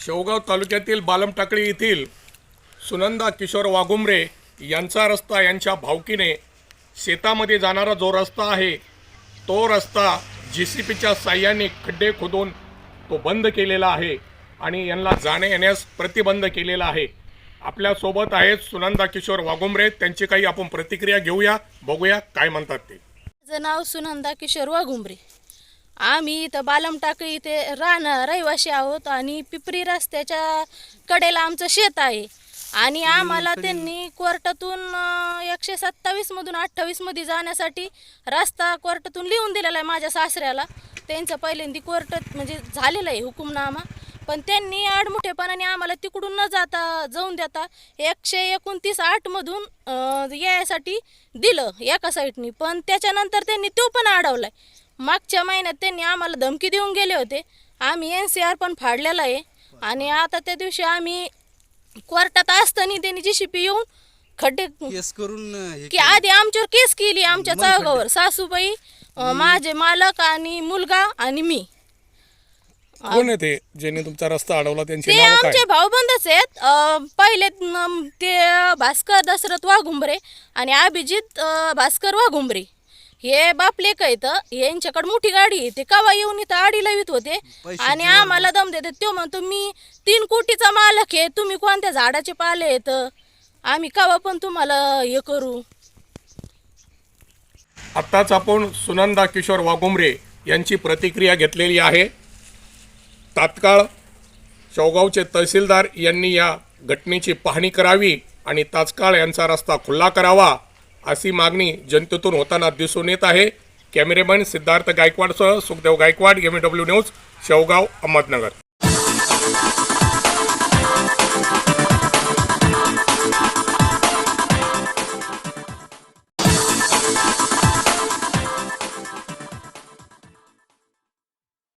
शेवगाव तालुक्यातील बालमटाकळी येथील सुनंदा किशोर वाघुमरे यांचा रस्ता यांच्या भावकीने शेतामध्ये जाणारा जो रस्ता आहे तो रस्ता जी सी पीच्या साह्याने खड्डे खोदून तो बंद केलेला आहे आणि यांना जाणे येण्यास प्रतिबंध केलेला आहे. आपल्यासोबत आहेत सुनंदा किशोर वाघुमरे त्यांची काही आपण प्रतिक्रिया घेऊया बघूया काय म्हणतात ते. माझं नाव सुनंदा किशोर वाघुंबरे आम्ही इथं बालमटाकळी इथे राहणं रहिवासी आहोत आणि पिपरी रस्त्याच्या कडेला आमचं शेत आहे. आणि आम्हाला त्यांनी कोर्टातून एकशे सत्तावीस मधून अठ्ठावीसमध्ये जाण्यासाठी रस्ता कोर्टातून लिहून दिलेला आहे माझ्या सासऱ्याला. त्यांचं पहिल्यांदा कोर्टात म्हणजे झालेलं आहे हुकुमनामा. पण त्यांनी आडमुठेपणाने आम्हाला तिकडून न जाता जाऊन देता एकशे एकोणतीस आठमधून अं, यायसाठी दिलं एका साईडनी पण त्याच्यानंतर त्यांनी तो पण अडवलाय. मागच्या महिन्यात त्यांनी आम्हाला धमकी देऊन गेले होते. आम्ही एन सी आर पण फाडलेला आहे. आणि आता त्या दिवशी आम्ही कोर्टात असताना त्यांनी जी पी येऊन खड्डे केस करून की आधी आमच्यावर केस केली आमच्या मग चौघावर सासूबाई माझे मालक आणि मुलगा आणि मी. कोण आहे ते? ज्यांनी तुमचा रस्ता अडवला त्यांचे ते नाव काय? आमचे भाऊबंदच आहेत. अं, पहिले न- ते भास्कर दशरथ वाघुंबरे आणि अभिजित अं, भास्कर वाघुंबरे. हे बापलेक आहेत यांच्याकडे मोठी गाडी आहे. ते कवा येऊन इथं आडी लावित होते? आणि आम्हाला दम देतात. तो म्हणतो मी तीन कोटीचा मालक आहे. तुम्ही कोणत्या झाडाचे पाले आहेत? आम्ही कवा पण तुम्हाला हे करू. आत्ताच आपण सुनंदा किशोर वाघुंबरे यांची प्रतिक्रिया घेतलेली आहे. तात्काळ शेवगावचे तहसीलदार यांनी या घटनेची पाहणी करावी आणि तात्काळ यांचा रस्ता खुल्ला करावा. अशी मागणी जनतेतून होताना दिसून येत आहे. Cameraman Siddharth गायकवाडसह Sukhdev Gaikwad M W news Shevgaon Ahmednagar.